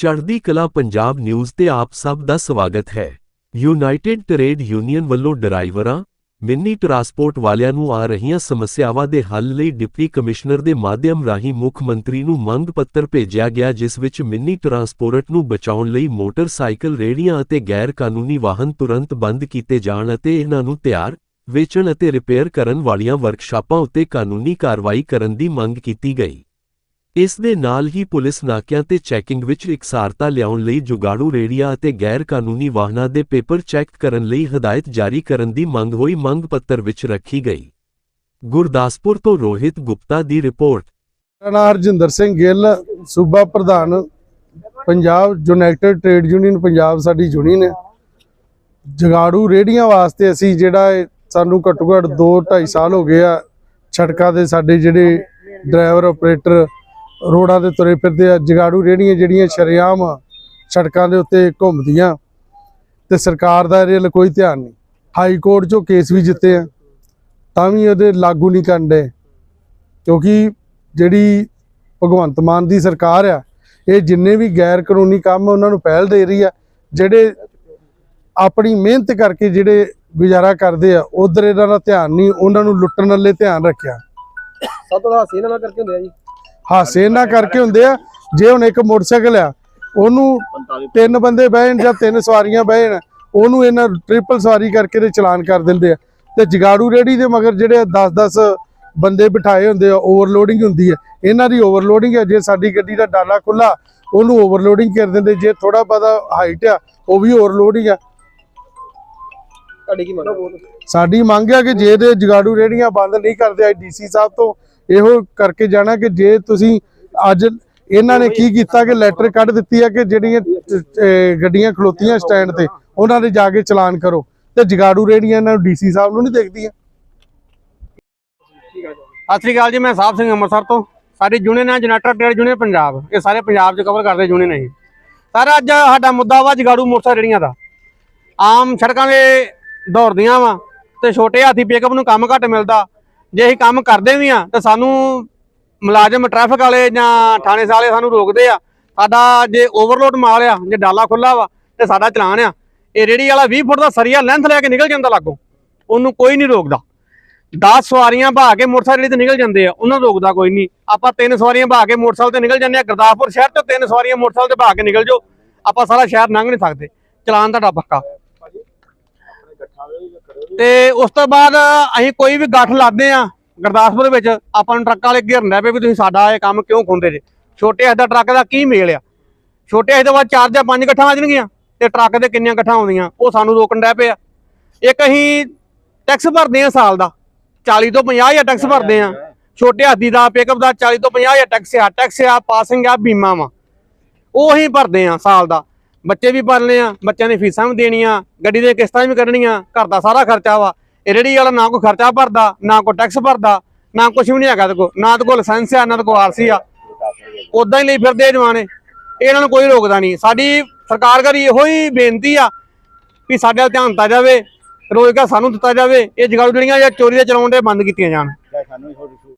ਚੜ੍ਹਦੀ ਕਲਾ ਪੰਜਾਬ ਨਿਊਜ਼ ਤੇ ਆਪ ਸਭ ਦਾ ਸਵਾਗਤ ਹੈ। ਯੂਨਾਈਟਿਡ ਟਰੇਡ ਯੂਨੀਅਨ ਵੱਲੋਂ ਡਰਾਈਵਰਾਂ, ਮਿੰਨੀ ਟਰਾਂਸਪੋਰਟ ਵਾਲਿਆਂ ਨੂੰ ਆ ਰਹੀਆਂ ਸਮੱਸਿਆਵਾਂ ਦੇ ਹੱਲ ਲਈ ਡਿਪਟੀ ਕਮਿਸ਼ਨਰ ਦੇ ਮਾਧਿਅਮ ਰਾਹੀਂ ਮੁੱਖ ਮੰਤਰੀ ਨੂੰ ਮੰਗ ਪੱਤਰ ਭੇਜਿਆ ਗਿਆ, ਜਿਸ ਵਿੱਚ ਮਿੰਨੀ ਟਰਾਂਸਪੋਰਟ ਨੂੰ ਬਚਾਉਣ ਲਈ ਮੋਟਰਸਾਈਕਲ, ਰੇਹੜੀਆਂ ਅਤੇ ਗੈਰ ਕਾਨੂੰਨੀ ਵਾਹਨ ਤੁਰੰਤ ਬੰਦ ਕੀਤੇ ਜਾਣ ਅਤੇ ਇਹਨਾਂ ਨੂੰ ਤਿਆਰ, ਵੇਚਣ ਅਤੇ ਰਿਪੇਅਰ ਕਰਨ ਵਾਲੀਆਂ ਵਰਕਸ਼ਾਪਾਂ ਉੱਤੇ ਕਾਨੂੰਨੀ ਕਾਰਵਾਈ ਕਰਨ ਦੀ ਮੰਗ ਕੀਤੀ ਗਈ। ਇਸ ਦੇ ਨਾਲ ਹੀ ਪੁਲਿਸ ਨਾਕਿਆਂ ਤੇ ਚੈਕਿੰਗ ਵਿੱਚ ਇਕਸਾਰਤਾ ਲਿਆਉਣ ਲਈ ਜੁਗਾੜੂ ਰੇੜੀਆਂ ਅਤੇ ਗੈਰ ਕਾਨੂੰਨੀ ਵਾਹਨਾਂ ਦੇ ਪੇਪਰ ਚੈੱਕ ਕਰਨ ਲਈ ਹਦਾਇਤ ਜਾਰੀ ਕਰਨ ਦੀ ਮੰਗ ਹੋਈ, ਮੰਗ ਪੱਤਰ ਵਿੱਚ ਰੱਖੀ ਗਈ। ਗੁਰਦਾਸਪੁਰ ਤੋਂ ਰੋਹਿਤ ਗੁਪਤਾ ਦੀ ਰਿਪੋਰਟ। ਮੇਰਾ ਹਰਜਿੰਦਰ ਸਿੰਘ ਗਿੱਲ, ਸੂਬਾ ਪ੍ਰਧਾਨ, Punjab United Trade Union, Punjab ਸਾਡੀ ਯੂਨੀਅਨ ਹੈ। ਜਗਾੜੂ ਰੇੜੀਆਂ ਵਾਸਤੇ ਅਸੀਂ ਜਿਹੜਾ ਸਾਨੂੰ ਘੱਟੋ ਘੱਟ 2 2.5 ਸਾਲ ਹੋ ਗਏ ਆ, ਸੜਕਾਂ ਦੇ ਸਾਡੇ ਜਿਹੜੇ ਡਰਾਈਵਰ, ਆਪਰੇਟਰ ਰੋਡਾਂ ਦੇ ਤੁਰੇ ਫਿਰਦੇ ਆ, ਜਗਾੜੂ ਰੇੜੀਆਂ ਜਿਹੜੀਆਂ ਸ਼ਰੇਆਮ ਸੜਕਾਂ ਦੇ ਉੱਤੇ ਘੁੰਮਦੀਆਂ। ਤੇ ਸਰਕਾਰ ਦਾ ਇਹਦੇ ਵੱਲ ਕੋਈ ਧਿਆਨ ਨਹੀਂ। ਹਾਈ ਕੋਰਟ 'ਚੋਂ ਕੇਸ ਵੀ ਜਿੱਤੇ ਆ, ਤਾਂ ਵੀ ਉਹਦੇ ਲਾਗੂ ਨਹੀਂ ਕਰਦੇ ਕਿਉਂਕਿ ਜਿਹੜੀ ਭਗਵੰਤ ਮਾਨ ਦੀ ਸਰਕਾਰ ਆ, ਇਹ ਜਿੰਨੇ ਵੀ ਗੈਰ ਕਾਨੂੰਨੀ ਕੰਮ ਉਹਨਾਂ ਨੂੰ ਪਹਿਲ ਦੇ ਰਹੀ ਆ, ਜਿਹੜੇ ਆਪਣੀ ਮਿਹਨਤ ਕਰਕੇ ਜਿਹੜੇ ਗੁਜ਼ਾਰਾ ਕਰਦੇ ਆ, ਉਧਰ ਇਹਨਾਂ ਦਾ ਧਿਆਨ ਨਹੀਂ, ਉਹਨਾਂ ਨੂੰ ਲੁੱਟਣ ਵਾਲੇ ਧਿਆਨ ਰੱਖਿਆ। ਸਭ ਤੋਂ ਹਾਸੀ ਨਾਲ ਕਰਕੇ ਹੁੰਦੇ ਆ ਜੀ। ਹਾਸੇ ਨਾ ਕਰਕੇ ਹੁੰਦੇ ਆ ਜੇ ਹੁਣ ਇੱਕ ਮੋਟਰਸਾਈਕਲ ਆ ਉਹਨੂੰ ਤਿੰਨ ਬੰਦੇ ਬਹਿਣ ਜਾਂ ਤਿੰਨ ਸਵਾਰੀਆਂ ਬਹਿਣ ਉਹਨੂੰ ਇਹਨਾਂ ਟ੍ਰਿਪਲ ਸਵਾਰੀ ਕਰਕੇ ਤੇ ਚਲਾਨ ਕਰ ਦਿੰਦੇ ਆ। ਤੇ ਜਗਾੜੂ ਰੇੜੀ ਦੇ ਮਗਰ ਜਿਹੜੇ 10-10 ਬੰਦੇ ਬਿਠਾਏ ਹੁੰਦੇ ਆ ਓਵਰਲੋਡਿੰਗ ਹੁੰਦੀ ਹੈ ਇਹਨਾਂ ਦੀ ਓਵਰਲੋਡਿੰਗ ਹੈ ਜੇ ਸਾਡੀ ਗੱਡੀ ਦਾ ਡਾਲਾ ਖੁੱਲਾ ਉਹਨੂੰ ਓਵਰਲੋਡਿੰਗ ਕਰ ਦਿੰਦੇ। ਜੇ ਥੋੜਾ ਬਹੁਤਾ ਹਾਈਟ ਆ ਉਹ ਵੀ ਓਵਰਲੋਡਿੰਗ ਆ। ਤੁਹਾਡੀ ਕੀ ਮੰਗ ਸਾਡੀ ਮੰਗ ਹੈ ਕਿ ਜੇ ਦੇ ਜਗਾੜੂ ਰੇੜੀਆਂ ਬੰਦ ਨਹੀਂ ਕਰਦੇ ਆਈ ਡੀਸੀ ਸਾਹਿਬ ਤੋਂ ਇਹੋ ਕਰਕੇ ਜਾਣਾ ਕਿ ਜੇ ਤੁਸੀਂ ਅੱਜ ਇਹਨਾਂ ਨੇ ਕੀ ਕੀਤਾ ਕਿ ਲੈਟਰ ਕੱਢ ਦਿੱਤੀ ਹੈ ਕਿ ਜਿਹੜੀਆਂ ਅਹ, ਗੱਡੀਆਂ ਖਲੋਤੀਆਂ ਸਟੈਂਡ ਤੇ ਉਹਨਾਂ ਦੇ ਜਾ ਕੇ ਚਲਾਨ ਕਰੋ। ਤੇ ਜਗਾੜੂ ਰੇੜੀਆਂ ਇਹਨਾਂ ਨੂੰ ਡੀਸੀ ਸਾਹਿਬ ਨੂੰ ਨਹੀਂ ਦੇਖਦੀਆਂ। ਸਤਿ ਸ੍ਰੀ ਅਕਾਲ ਜੀ ਮੈਂ ਸਾਹਿਬ ਸਿੰਘ ਅੰਮ੍ਰਿਤਸਰ ਤੋਂ। ਸਾਡੀ ਯੂਨੀਅਨ ਹੈ ਜਨਰੇਟਰ ਟ੍ਰੇਡ ਯੂਨੀਅਨ ਪੰਜਾਬ। ਇਹ ਸਾਰੇ ਪੰਜਾਬ 'ਚ ਕਵਰ ਕਰਦੇ ਯੂਨੀਅਨ ਹੈ ਸਰ ਅੱਜ ਸਾਡਾ ਮੁੱਦਾ ਵਾ ਜਗਾੜੂ ਮੋਟਰਸਾਈਕਲ ਰੇੜੀਆਂ ਦਾ। ਆਮ ਸੜਕਾਂ 'ਤੇ ਦੌੜਦੀਆਂ ਵਾ ਤੇ ਛੋਟੇ ਹਾਥੀ ਪਿਕਅਪ ਨੂੰ ਕੰਮ ਘੱਟ ਮਿਲਦਾ। ਜੇ ਅਸੀਂ ਕੰਮ ਕਰਦੇ ਵੀ ਆ, ਤਾਂ ਸਾਨੂੰ ਮੁਲਾਜ਼ਮ ਟ੍ਰੈਫਿਕ ਵਾਲੇ ਜਾਂ ਥਾਣੇ ਵਾਲੇ ਸਾਨੂੰ ਰੋਕਦੇ ਆ। ਸਾਡਾ ਜੇ ਓਵਰਲੋਡ ਮਾਲ ਆ, ਜੇ ਡਾਲਾ ਖੁੱਲਾ ਵਾ, ਤੇ ਸਾਡਾ ਚਲਾਨ ਆ। ਇਹ ਰੇੜੀ ਵਾਲਾ 20 ਫੁੱਟ ਦਾ ਸਰੀਆ ਲੈਂਥ ਲੈ ਕੇ ਨਿਕਲ ਜਾਂਦਾ ਲਾਗੋਂ। ਉਹਨੂੰ ਕੋਈ ਨਹੀਂ ਰੋਕਦਾ। 10 ਸਵਾਰੀਆਂ ਭਾ ਕੇ ਮੋਟਰਸਾਈਕਲ ਤੇ ਨਿਕਲ ਜਾਂਦੇ ਆ, ਉਹਨਾਂ ਨੂੰ ਰੋਕਦਾ ਕੋਈ ਨਹੀਂ। ਆਪਾਂ ਤਿੰਨ ਸਵਾਰੀਆਂ ਭਾ ਕੇ ਮੋਟਰਸਾਈਕਲ ਤੇ ਨਿਕਲ ਜਾਂਦੇ ਆ, ਗੁਰਦਾਸਪੁਰ ਸ਼ਹਿਰ ਤੋਂ ਤਿੰਨ ਸਵਾਰੀਆਂ ਮੋਟਰਸਾਈਕਲ ਤੇ ਭਾ ਕੇ ਨਿਕਲ ਜਾਓ। ਆਪਾਂ ਸਾਰਾ ਸ਼ਹਿਰ ਲੰਘ ਨਹੀਂ ਸਕਦੇ। ਚਲਾਨ ਤੁਹਾਡਾ ਪੱਕਾ। ਤੇ ਉਸ ਤੋਂ ਬਾਅਦ ਅਸੀਂ ਕੋਈ ਵੀ ਗੱਠ ਲਾਦੇ ਆ ਗੁਰਦਾਸਪੁਰ ਵਿੱਚ, ਆਪਾਂ ਨੂੰ ਟਰੱਕ ਵਾਲੇ ਘਿਰਨ ਲੱਗ ਪਏ ਵੀ ਤੁਸੀਂ ਸਾਡਾ ਇਹ ਕੰਮ ਕਿਉਂ ਖੁੰਦੇ ਜੇ? ਛੋਟੇ ਹੱਥ ਦਾ ਟਰੱਕ ਦਾ ਕੀ ਮੇਲ ਆ? ਛੋਟੇ ਹੱਥ ਤੋਂ ਬਾਅਦ ਚਾਰ ਜਾਂ ਪੰਜ ਗੱਠਾਂ ਆ ਜਾਣਗੀਆਂ ਤੇ ਟਰੱਕ ਦੇ ਕਿੰਨੀਆਂ ਗੱਠਾਂ ਆਉਂਦੀਆਂ, ਉਹ ਸਾਨੂੰ ਰੋਕਣ ਡੈ ਪਏ ਆ। ਇੱਕ ਅਸੀਂ ਟੈਕਸ ਭਰਦੇ ਆ ਸਾਲ ਦਾ 40 ਤੋਂ 50 ਹਜ਼ਾਰ ਟੈਕਸ ਭਰਦੇ ਆ ਛੋਟੇ ਹਾਦੀ ਦਾ ਪਿਕਅਪ ਦਾ 40 ਤੋਂ 50 ਹਜ਼ਾਰ ਟੈਕਸ ਆ ਟੈਕਸ ਆ ਪਾਸਿੰਗ ਆ, ਬੀਮਾ ਵਾ। ਉਹ ਅਸੀਂ ਭਰਦੇ ਆ ਸਾਲ ਦਾ। ਬੱਚੇ ਵੀ ਪਾਲਣੇ ਆ, ਬੱਚਿਆਂ ਦੀ ਫੀਸਾਂ ਵੀ ਦੇਣੀਆਂ, ਗੱਡੀ ਦੀਆਂ ਕਿਸ਼ਤਾਂ ਵੀ ਕੱਢਣੀਆਂ, ਘਰ ਦਾ ਸਾਰਾ ਖਰਚਾ ਵਾ। ਇਹ ਰੇੜੀ ਵਾਲਾ ਨਾ ਕੋਈ ਖਰਚਾ ਭਰਦਾ, ਨਾ ਕੋਈ ਟੈਕਸ ਭਰਦਾ, ਨਾ ਕੁਝ ਵੀ ਨਹੀਂ ਹੈਗਾ ਤੇ ਕੋ ਨਾ ਤੇ ਕੋਲ ਲਾਇਸੈਂਸ ਆ, ਨਾ ਤੇ ਕੋ ਆਰਸੀ ਆ। ਉਦਾਂ ਹੀ ਲਈ ਫਿਰਦੇ ਆ ਜਵਾਨੇ। ਇਹਨਾਂ ਨੂੰ ਕੋਈ ਰੋਕਦਾ ਨਹੀਂ ਸਾਡੀ ਸਰਕਾਰ ਕਰੀ ਇਹੋ ਹੀ ਬੇਨਤੀ ਆ ਵੀ ਸਾਡੇ ਵੱਲ ਧਿਆਨ ਦਿੱਤਾ ਜਾਵੇ, ਰੋਜ਼ਗਾਰ ਸਾਨੂੰ ਦਿੱਤਾ ਜਾਵੇ, ਇਹ ਜਗਾੜੂ ਜਿਹੜੀਆਂ ਜਾਂ ਚੋਰੀ ਦੇ ਚਲਾਉਣ ਦੇ ਬੰਦ ਕੀਤੀਆਂ ਜਾਣ।